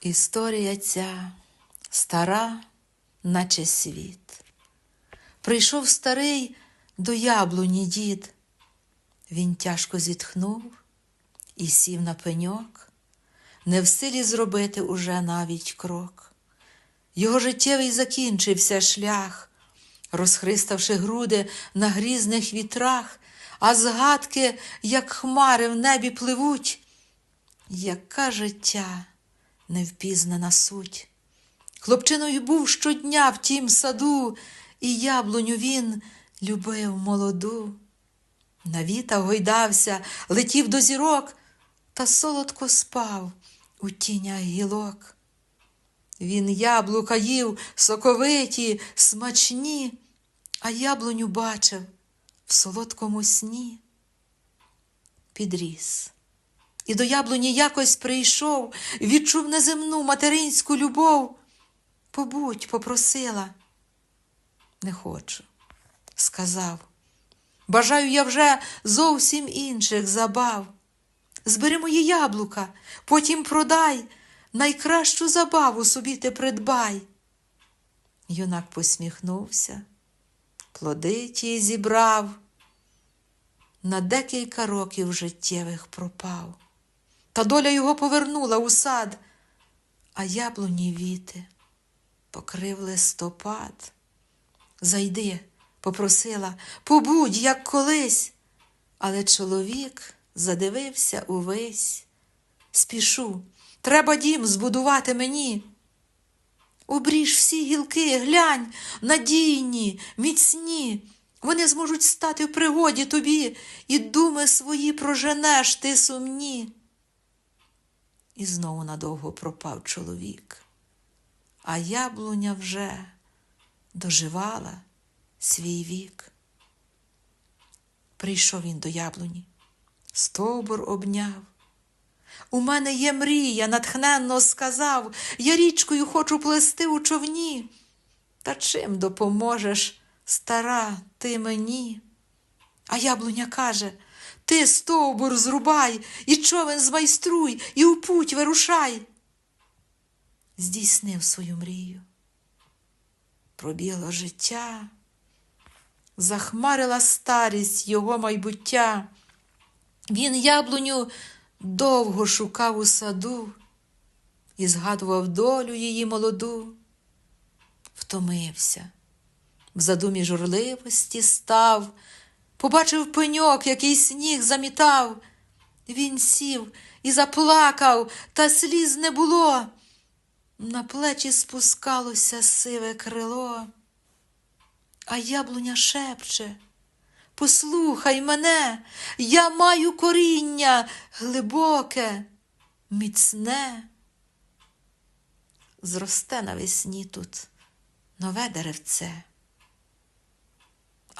Історія ця стара, наче світ. Прийшов старий до яблуні дід. Він тяжко зітхнув і сів на пеньок, не в силі зробити уже навіть крок. Його життєвий закінчився шлях, розхриставши груди на грізних вітрах, а згадки, як хмари в небі пливуть. Яка життя невпізнана суть. Хлопчиною був щодня в тім саду, і яблуню він любив молоду. На вітах гойдався, летів до зірок, та солодко спав у тінях гілок. Він яблука їв соковиті, смачні, а яблуню бачив в солодкому сні. Підріс. І до яблуні якось прийшов, відчув неземну материнську любов. Побудь, попросила. Не хочу, сказав. Бажаю я вже зовсім інших забав. Збери мої яблука, потім продай, найкращу забаву собі ти придбай. Юнак посміхнувся, плоди ті зібрав, на декілька років життєвих пропав. Та доля його повернула у сад, а яблуні віти покрив листопад. Зайди, попросила, побудь, як колись. Але чоловік задивився увесь. Спішу, треба дім збудувати мені. Обріж всі гілки, глянь, надійні, міцні. Вони зможуть стати в пригоді тобі, і думи свої проженеш ти сумні. І знову надовго пропав чоловік, а яблуня вже доживала свій вік. Прийшов він до яблуні, стовбур обняв. У мене є мрія, натхненно сказав, я річкою хочу плести у човні. Та чим допоможеш, стара, ти мені? А яблуня каже ти стовбур зрубай, і човен змайструй, і у путь вирушай. Здійснив свою мрію. Пробігло життя, захмарила старість його майбуття. Він яблуню довго шукав у саду і згадував долю її молоду, втомився, в задумі журливості став, побачив пеньок, який сніг замітав. Він сів і заплакав, та сліз не було. На плечі спускалося сиве крило, а яблуня шепче. Послухай мене, я маю коріння глибоке, міцне. Зросте навесні тут нове деревце,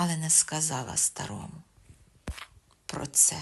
але не сказала старому про це.